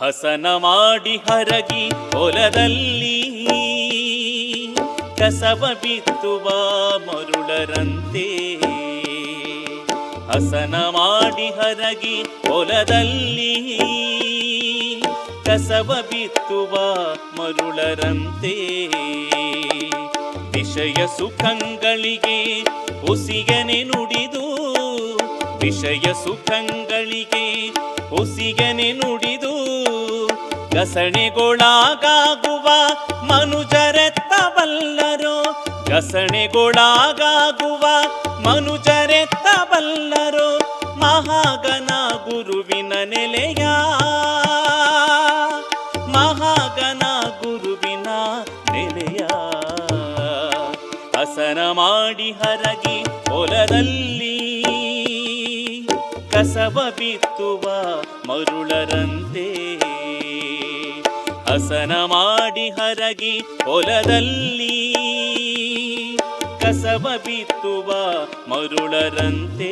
ಹಸನ ಮಾಡಿ ಹರಗಿ ಹೊಲದಲ್ಲಿ ಕಸವ ಬಿತ್ತುವ ಮರುಳರಂತೆ. ಹಸನ ಮಾಡಿ ಹರಗಿ ಹೊಲದಲ್ಲಿ ಕಸವ ಬಿತ್ತುವ ಮರುಳರಂತೆ. ವಿಷಯ ಸುಖಂಗಳಿಗೆ ಹುಸಿಗನೆ ನುಡಿದು, ವಿಷಯ ಸುಖಂಗಳಿಗೆ ಹುಸಿಗನೆ ನುಡಿದು ಬಲ್ಲರೋ ಮನುಜರೆತ್ತಬಲ್ಲರೋ ಮನುಜರೆತ್ತ ಬಲ್ಲರೋ ಮಹಾಗನ ಗುರುವಿನ ನೆಲೆಯ, ಮಹಾಗನ ಗುರುವಿನ ನೆಲೆಯ. ಹಸನ ಮಾಡಿ ಹರಗಿ ಹೊಲದಲ್ಲಿ, ಕಸವ ಬಿತ್ತುವ ಮರುಳರಂತೆ. ಹಸನ ಮಾಡಿ ಹರಗಿ ಹೊಲದಲ್ಲಿ ಕಸವ ಬಿತ್ತುವ ಮರುಳರಂತೆ